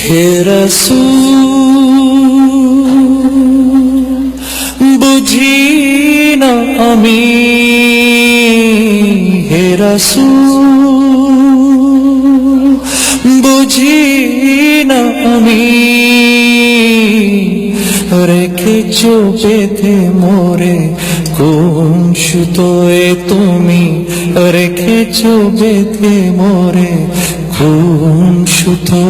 হে বুঝি না আমি হে বুঝি না আমি রেখেছ বেঁধে মোরে কোন সুতোয় তুমি রেখেছ বেঁধে মোরে কোন সুতো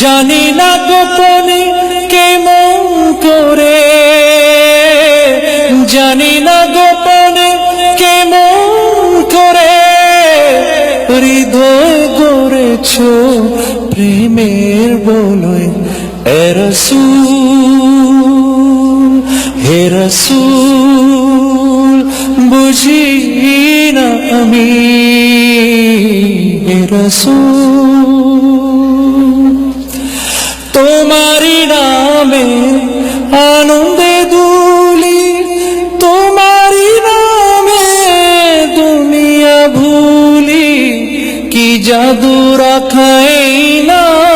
জানি না গোপনে কেমন করে, জানি না গোপনে কেমন করে, হৃদয় গড়েছ প্রেমের বলয় এরসুল হে রসুল, বুঝি না আমি, হে রসুল তোমারি নামে আনন্দে দুলি তোমারি নামে দুনিয়া ভুলি, কি জাদু রাখাই নামেতে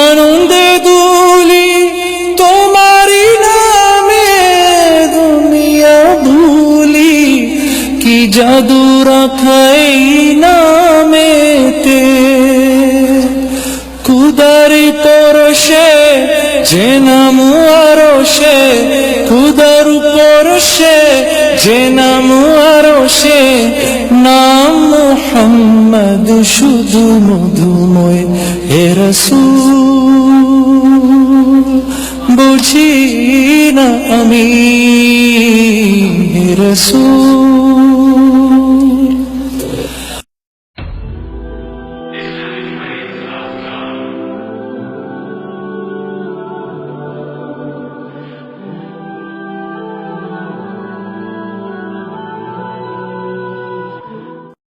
আনন্দে দুলি তোমারি নামে দুনিয়া ভুলি, কি জাদু রাখাই নামেতে? কুদারি পরশে, যে নাম আরও মোহাম্মদ শুধু মধুময় হে বুঝি না আমি হে রসূল।